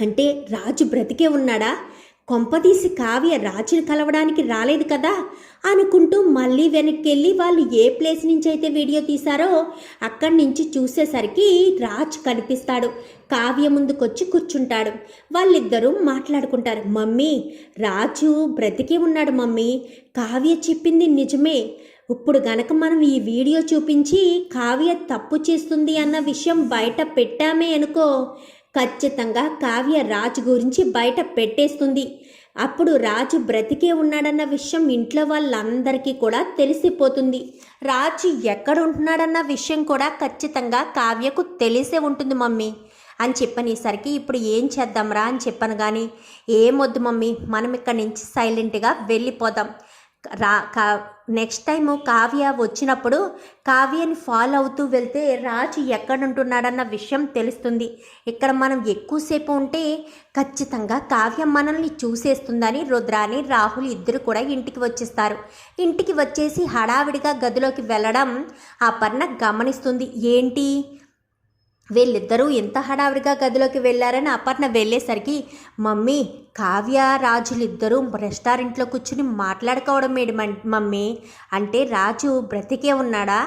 అంటే రాజు బ్రతికే ఉన్నాడా? కొంపదీసి కావ్య రాజుని కలవడానికి రాలేదు కదా? అనుకుంటూ మళ్ళీ వెనక్కి వెళ్ళి వాళ్ళు ఏ ప్లేస్ నుంచి అయితే వీడియో తీశారో అక్కడి నుంచి చూసేసరికి రాజ్ కనిపిస్తాడు. కావ్య ముందుకొచ్చి కూర్చుంటాడు. వాళ్ళిద్దరూ మాట్లాడుకుంటారు. మమ్మీ రాజు బ్రతికే ఉన్నాడు మమ్మీ. కావ్య చెప్పింది నిజమే. ఇప్పుడు గనక మనం ఈ వీడియో చూపించి కావ్య తప్పు చేస్తుంది అన్న విషయం బయట పెట్టామే అనుకో ఖచ్చితంగా కావ్య రాజు గురించి బయట పెట్టేస్తుంది. అప్పుడు రాజు బ్రతికే ఉన్నాడన్న విషయం ఇంట్లో వాళ్ళందరికీ కూడా తెలిసిపోతుంది. రాజు ఎక్కడ ఉంటున్నాడన్న విషయం కూడా ఖచ్చితంగా కావ్యకు తెలిసే ఉంటుంది మమ్మీ. అని చెప్పనేసరికి ఇప్పుడు ఏం చేద్దాంరా అని చెప్పాను కానీ ఏమొద్దు మమ్మీ మనం ఇక్కడి నుంచి సైలెంట్గా వెళ్ళిపోదాం. రా కా నెక్స్ట్ టైము కావ్య వచ్చినప్పుడు కావ్యని ఫాలో అవుతూ వెళ్తే రాజు ఎక్కడ ఉంటున్నాడన్న విషయం తెలుస్తుంది. ఇక్కడ మనం ఎక్కువసేపు ఉంటే ఖచ్చితంగా కావ్య మనల్ని చూసేస్తుందని రుద్రాని రాహుల్ ఇద్దరు కూడా ఇంటికి వచ్చేస్తారు. ఇంటికి వచ్చేసి హడావిడిగా గదిలోకి వెళ్ళడం అపర్ణ గమనిస్తుంది. ఏంటి? వీళ్ళిద్దరూ ఎంత హడావిడిగా గదిలోకి వెళ్ళారని అపర్ణ వెళ్ళేసరికి మమ్మీ కావ్య రాజులిద్దరూ రెస్టారెంట్లో కూర్చుని మాట్లాడుకోవడం ఏడు మమ్మీ? అంటే రాజు బ్రతికే ఉన్నాడా?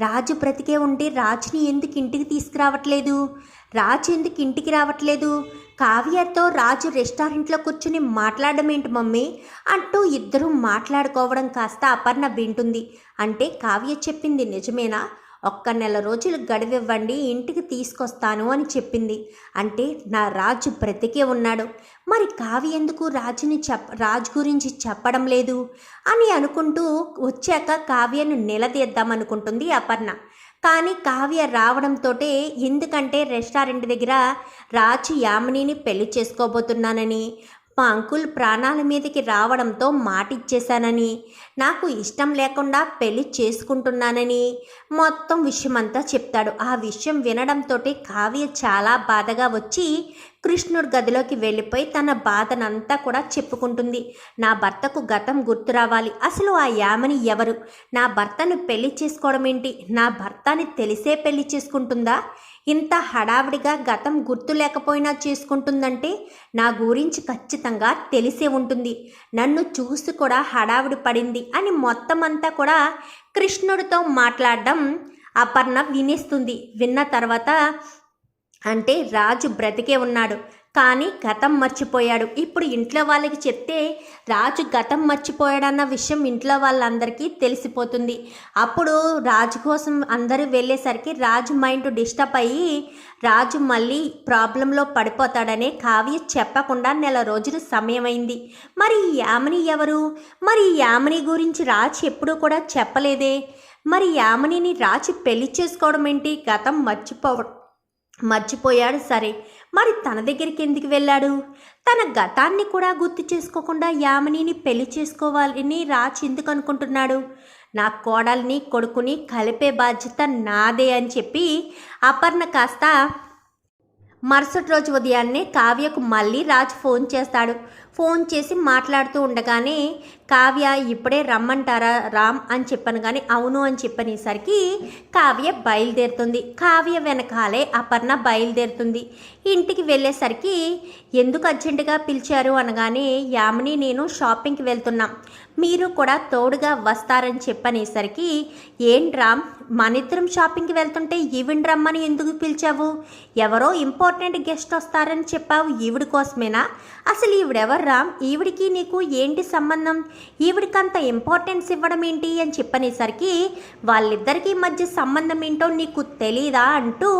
రాజు బ్రతికే ఉంటే రాజుని ఎందుకు ఇంటికి తీసుకురావట్లేదు? రాజు ఎందుకు ఇంటికి రావట్లేదు? కావ్యతో రాజు రెస్టారెంట్లో కూర్చుని మాట్లాడడం ఏంటి మమ్మీ? అంటూ ఇద్దరూ మాట్లాడుకోవడం కాస్త అపర్ణ వింటుంది. అంటే కావ్య చెప్పింది నిజమేనా? ఒక్క నెల రోజులు గడివివ్వండి ఇంటికి తీసుకొస్తాను అని చెప్పింది. అంటే నా రాజు బ్రతికే ఉన్నాడు. మరి కావి ఎందుకు రాజుని చెప్ప రాజు గురించి చెప్పడం లేదు? అని అనుకుంటూ వచ్చాక కావ్యను నిలదీద్దామనుకుంటుంది అపర్ణ. కానీ కావ్య రావడంతోటే ఎందుకంటే రెస్టారెంట్ దగ్గర రాజు యామినిని పెళ్ళి చేసుకోబోతున్నానని మా అంకుల్ ప్రాణాల మీదకి రావడంతో మాటిచ్చేశానని నాకు ఇష్టం లేకుండా పెళ్ళి చేసుకుంటున్నానని మొత్తం విషయమంతా చెప్తాడు. ఆ విషయం వినడంతో కావ్య చాలా బాధగా వచ్చి కృష్ణుడి గదిలోకి వెళ్ళిపోయి తన బాధనంతా కూడా చెప్పుకుంటుంది. నా భర్తకు గతం గుర్తు రావాలి. అసలు ఆ యామని ఎవరు? నా భర్తను పెళ్ళి చేసుకోవడం ఏంటి నా భర్తని తెలిసే పెళ్ళి చేసుకుంటుందా? ఇంత హడావిడిగా గతం గుర్తు లేకపోయినా చేసుకుంటుందంటే నా గురించి ఖచ్చితంగా తెలిసే ఉంటుంది. నన్ను చూసి కూడా హడావిడి పడింది అని మొత్తం అంతా కూడా కృష్ణుడితో మాట్లాడడం అపర్ణ వినేస్తుంది. విన్న తర్వాత అంటే రాజు బ్రతికే ఉన్నాడు. కానీ గతం మర్చిపోయాడు. ఇప్పుడు ఇంట్లో వాళ్ళకి చెప్తే రాజు గతం మర్చిపోయాడన్న విషయం ఇంట్లో వాళ్ళందరికీ తెలిసిపోతుంది. అప్పుడు రాజు కోసం అందరూ వెళ్ళేసరికి రాజు మైండ్ డిస్టర్బ్ అయ్యి రాజు మళ్ళీ ప్రాబ్లంలో పడిపోతాడనే కావ్య చెప్పకుండా నెల రోజులు సమయమైంది. మరి యామిని ఎవరు? మరి ఈ యామిని గురించి రాజు ఎప్పుడూ కూడా చెప్పలేదే. మరి యామినిని రాజు పెళ్ళి చేసుకోవడం ఏంటి? గతం మర్చిపోవడం మర్చిపోయాడు సరే. మరి తన దగ్గరికి ఎందుకు వెళ్ళాడు? తన గతాన్ని కూడా గుర్తు చేసుకోకుండా యామినిని పెళ్ళి చేసుకోవాలని రాజ్ ఎందుకు అనుకుంటున్నాడు? నా కోడల్ని కొడుకుని కలిపే బాధ్యత నాదే అని చెప్పి అపర్ణ కాస్త మరుసటి రోజు ఉదయాన్నే కావ్యకు మళ్ళీ రాజ్ ఫోన్ చేస్తాడు. ఫోన్ చేసి మాట్లాడుతూ ఉండగానే కావ్య ఇప్పుడే రమ్మంటారా? రామ్ అని చెప్పాను కానీ అవును అని చెప్పనేసరికి కావ్య బయలుదేరుతుంది. కావ్య వెనకాలే అపర్ణ బయలుదేరుతుంది. ఇంటికి వెళ్ళేసరికి ఎందుకు అర్జెంటుగా పిలిచారు అనగానే యామిని నేను షాపింగ్కి వెళ్తున్నాం. మీరు కూడా తోడుగా వస్తారని చెప్పనేసరికి ఏం రామ్ మనిద్దరం షాపింగ్కి వెళ్తుంటే ఈవిడ రమ్మని ఎందుకు పిలిచావు? ఎవరో ఇంపార్టెంట్ గెస్ట్ వస్తారని చెప్పావు ఈవిడ కోసమేనా? అసలు ఈవిడెవరు రామ్ ఈవిడికి నీకు ఏంటి సంబంధం? ఈవిడికి అంత ఇంపార్టెన్స్ ఇవ్వడం ఏంటి అని చెప్పనేసరికి వాళ్ళిద్దరికీ మధ్య సంబంధం ఏంటో నీకు తెలీదా అంటూ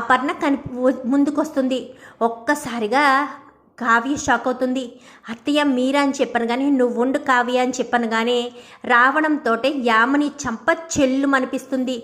అపర్ణ కని ముందుకొస్తుంది. ఒక్కసారిగా కావ్య షాక్ అవుతుంది. అత్తయ్య మీరా అని చెప్పాను కానీ నువ్వు ఉండు కావ్య అని చెప్పాను కానీ రావడంతో యామని చంప చెల్లు అనిపిస్తుంది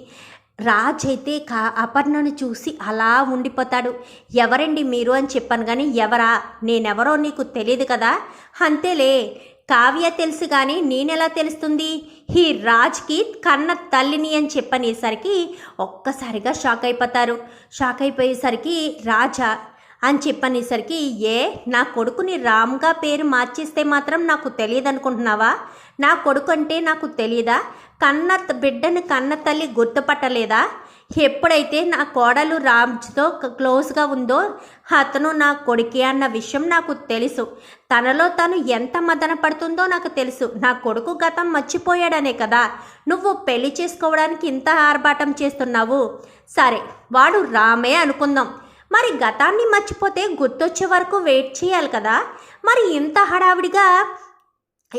రాజ్ అయితే కా అపర్ణను చూసి అలా ఉండిపోతాడు. ఎవరండి మీరు అని చెప్పాను కానీ ఎవరా? నేనెవరో నీకు తెలియదు కదా? అంతేలే. కావ్య తెలుసు కానీ నేనెలా తెలుస్తుంది? ఈ రాజ్కి కన్న తల్లిని అని చెప్పనేసరికి ఒక్కసారిగా షాక్ అయిపోతారు. షాక్ అయిపోయేసరికి రాజా అని చెప్పనేసరికి ఏ నా కొడుకుని రామ్గా పేరు మార్చేస్తే మాత్రం నాకు తెలియదు అనుకుంటున్నావా నా కొడుకు అంటే నాకు తెలియదా కన్న బిడ్డను బిడ్డని కన్న తల్లి గుర్తుపట్టలేదా? ఎప్పుడైతే నా కోడలు రామ్తో క్లోజ్గా ఉందో అతను నా కొడుకే అన్న విషయం నాకు తెలుసు. తనలో తను ఎంత మదన పడుతుందో నాకు తెలుసు. నా కొడుకు గతం మర్చిపోయాడనే కదా. నువ్వు పెళ్ళి చేసుకోవడానికి ఇంత ఆర్భాటం చేస్తున్నావు. సరే వాడు రామే అనుకుందాం. మరి గతాన్ని మర్చిపోతే గుర్తొచ్చే వరకు వెయిట్ చేయాలి కదా. మరి ఇంత హడావిడిగా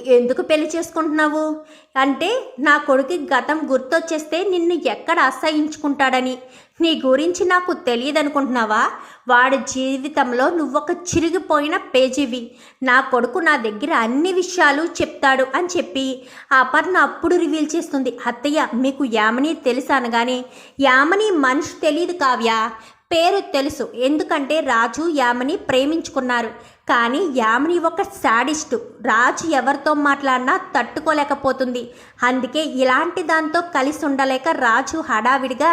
ఎందుకు పెళ్ళి చేసుకుంటున్నావు? అంటే నా కొడుకు గతం గుర్తొచ్చేస్తే నిన్ను ఎక్కడ అసహించుకుంటాడని. నీ గురించి నాకు తెలియదు అనుకుంటున్నావా వాడి జీవితంలో నువ్వొక చిరిగిపోయిన పేజీవి. నా కొడుకు నా దగ్గర అన్ని విషయాలు చెప్తాడు అని చెప్పి అపర్ణ అప్పుడు రివీల్ చేస్తుంది. అత్తయ్య మీకు యామని తెలుసు అనగానే? యామని మనిషి తెలియదు కావ్య. పేరు తెలుసు. ఎందుకంటే రాజు యామని ప్రేమించుకున్నారు. కానీ యామిని ఒక శాడిస్టు. రాజు ఎవరితో మాట్లాడినా తట్టుకోలేకపోతుంది. అందుకే ఇలాంటి దాంతో కలిసి ఉండలేక రాజు హడావిడిగా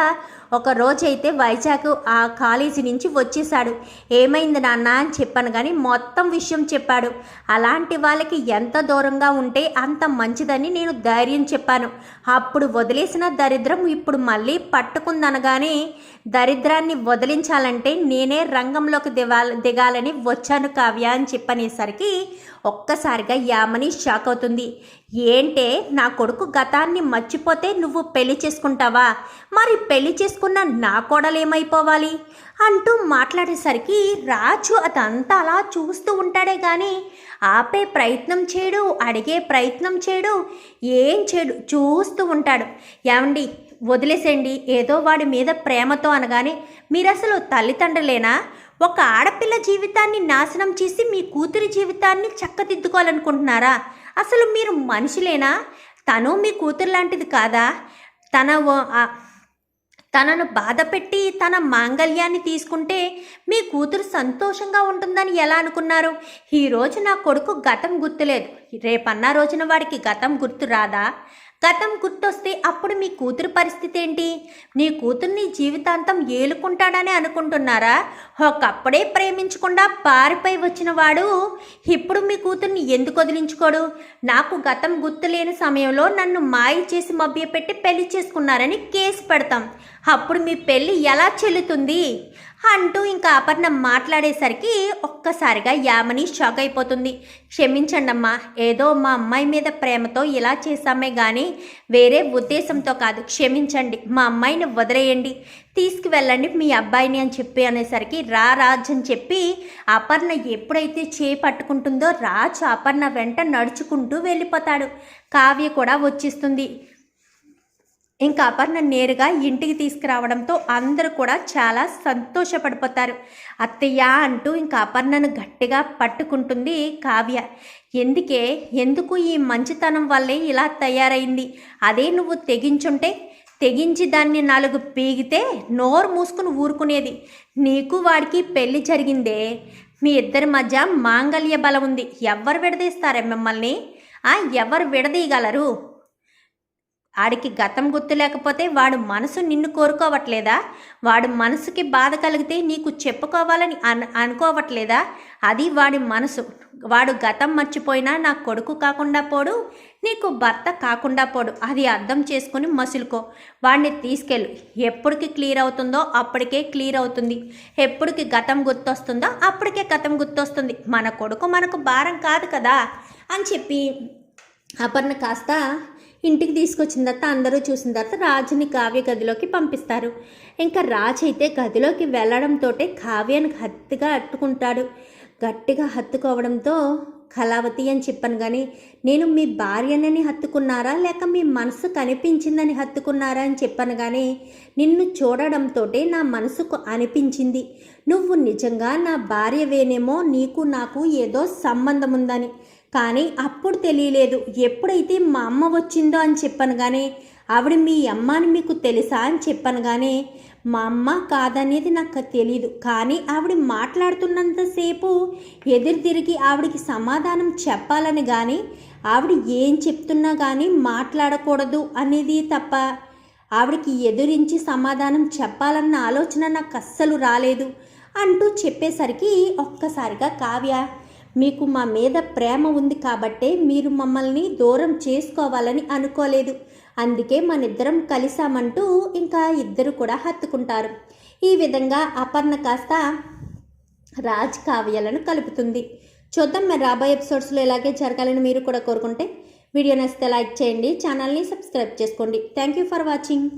ఒక రోజైతే వైజాగ్ ఆ కాలేజీ నుంచి వచ్చేసాడు ఏమైంది నాన్న అని చెప్పాను కానీ మొత్తం విషయం చెప్పాడు. అలాంటి వాళ్ళకి ఎంత దూరంగా ఉంటే అంత మంచిదని నేను ధైర్యం చెప్పాను. అప్పుడు వదిలేసిన దరిద్రం ఇప్పుడు మళ్ళీ పట్టుకుందనగానే దరిద్రాన్ని వదిలించాలంటే నేనే రంగంలోకి దిగాల దిగాలని వచ్చాను కావ్య. అని చెప్పనేసరికి ఒక్కసారిగా యామని షాక్ అవుతుంది. ఏంటే నా కొడుకు గతాన్ని మర్చిపోతే నువ్వు పెళ్ళి చేసుకుంటావా? మరి పెళ్ళి చేసుకున్న నా కోడలేమైపోవాలి? అంటూ మాట్లాడేసరికి రాజు అదంతా అలా చూస్తూ ఉంటాడే కానీ ఆపే ప్రయత్నం చేయడు అడిగే ప్రయత్నం చేయడు ఏం చేయడు చూస్తూ ఉంటాడు. ఏమండి వదిలేసేయండి. ఏదో వాడి మీద ప్రేమతో అనగానే మీరు అసలు తల్లిదండ్రులేనా? ఒక ఆడపిల్ల జీవితాన్ని నాశనం చేసి మీ కూతురి జీవితాన్ని చక్కదిద్దుకోవాలనుకుంటున్నారా? అసలు మీరు మనుషులేనా? తను మీ కూతురు లాంటిది కాదా? తన తనను బాధ పెట్టి తన మాంగల్యాన్ని తీసుకుంటే మీ కూతురు సంతోషంగా ఉంటుందని ఎలా అనుకున్నారు? ఈరోజు నా కొడుకు గతం గుర్తులేదు. రేపన్న రోజున వాడికి గతం గుర్తు రాదా? గతం గుర్తొస్తే అప్పుడు మీ కూతురు పరిస్థితి ఏంటి? నీ కూతుర్ని జీవితాంతం ఏలుకుంటాడని అనుకుంటున్నారా? ఒకప్పుడే ప్రేమించకుండా పారిపోయి వచ్చిన వాడు ఇప్పుడు మీ కూతుర్ని ఎందుకు వదిలించుకోడు? నాకు గతం గుర్తులేని సమయంలో నన్ను మాయ చేసి మభ్యపెట్టి పెళ్ళి చేసుకున్నారని కేసు పెడతాం. అప్పుడు మీ పెళ్ళి ఎలా చెల్లుతుంది? అంటూ ఇంకా అపర్ణ మాట్లాడేసరికి ఒక్కసారిగా యామని షాక్ అయిపోతుంది. క్షమించండమ్మా ఏదో మా అమ్మాయి మీద ప్రేమతో ఇలా చేశామే కానీ వేరే ఉద్దేశంతో కాదు. క్షమించండి మా అమ్మాయిని వదిలేయండి. తీసుకువెళ్ళండి మీ అబ్బాయిని అని చెప్పి అనేసరికి రా రాజ్ అని చెప్పి అపర్ణ ఎప్పుడైతే చేపట్టుకుంటుందో రాజు రాజ్ అపర్ణ వెంట నడుచుకుంటూ వెళ్ళిపోతాడు. కావ్య కూడా వచ్చేస్తుంది. ఇంకా అపర్ణ నేరుగా ఇంటికి తీసుకురావడంతో అందరూ కూడా చాలా సంతోషపడిపోతారు. అత్తయ్య అంటూ ఇంకా అపర్ణను గట్టిగా పట్టుకుంటుంది కావ్య. ఎందుకే? ఎందుకు ఈ మంచితనం వల్లే ఇలా తయారైంది? అదే నువ్వు తెగించుంటే? తెగించి దాన్ని నాలుగు పీగితే నోరు మూసుకుని ఊరుకునేది. నీకు వాడికి పెళ్ళి జరిగిందే. మీ ఇద్దరి మధ్య మాంగళ్య బలం ఉంది. ఎవరు విడదీస్తారే మిమ్మల్ని? ఎవరు విడదీయగలరు? ఆడికి గతం గుర్తు లేకపోతే వాడు మనసు నిన్ను కోరుకోవట్లేదా? వాడు మనసుకి బాధ కలిగితే నీకు చెప్పుకోవాలని అన్ అనుకోవట్లేదా? అది వాడి మనసు. వాడు గతం మర్చిపోయినా నా కొడుకు కాకుండా పోడు నీకు భర్త కాకుండా పోడు. అది అర్థం చేసుకుని మసులుకో. వాడిని తీసుకెళ్ళు. ఎప్పటికి క్లియర్ అవుతుందో అప్పటికే క్లియర్ అవుతుంది. ఎప్పటికి గతం గుర్తొస్తుందో అప్పటికే గతం గుర్తొస్తుంది. మన కొడుకు మనకు భారం కాదు కదా? అని చెప్పి అపర్ణ కాస్త ఇంటికి తీసుకొచ్చిన తర్వాత అందరూ చూసిన తర్వాత రాజుని కావ్య గదిలోకి పంపిస్తారు. ఇంకా రాజు అయితే గదిలోకి వెళ్ళడంతో కావ్యను గట్టిగా అట్టుకుంటాడు. గట్టిగా హత్తుకోవడంతో కళావతి అని చెప్పాను కానీ నేను మీ భార్యనని హత్తుకున్నారా? లేక మీ మనసు కనిపించిందని హత్తుకున్నారా? అని చెప్పాను కానీ నిన్ను చూడడంతో నా మనసుకు అనిపించింది. నువ్వు నిజంగా నా భార్యవేనేమో నీకు నాకు ఏదో సంబంధం ఉందని కానీ అప్పుడు తెలియలేదు. ఎప్పుడైతే మా అమ్మ వచ్చిందో అని చెప్పాను కానీ ఆవిడ మీ అమ్మ అని మీకు తెలుసా అని చెప్పాను కానీ మా అమ్మ కాదనేది నాకు తెలియదు కానీ ఆవిడ మాట్లాడుతున్నంతసేపు ఎదురు తిరిగి ఆవిడకి సమాధానం చెప్పాలని కానీ ఆవిడ ఏం చెప్తున్నా కానీ మాట్లాడకూడదు అనేది తప్ప ఆవిడకి ఎదురించి సమాధానం చెప్పాలన్న ఆలోచన నాకు అస్సలు రాలేదు అంటూ చెప్పేసరికి ఒక్కసారిగా కావ్య మీకు మా మీద ప్రేమ ఉంది కాబట్టే మీరు మమ్మల్ని దూరం చేసుకోవాలని అనుకోలేదు. అందుకే మనిద్దరం కలిసామంటూ ఇంకా ఇద్దరు కూడా హత్తుకుంటారు. ఈ విధంగా అపర్ణ కాస్త రాజ్ కావ్యాలను కలుపుతుంది. చూద్దాం మరి రాబోయే ఎపిసోడ్స్లో ఇలాగే జరగాలని మీరు కూడా కోరుకుంటే. వీడియో నచ్చితే లైక్ చేయండి ఛానల్ని సబ్స్క్రైబ్ చేసుకోండి. Thank you for watching.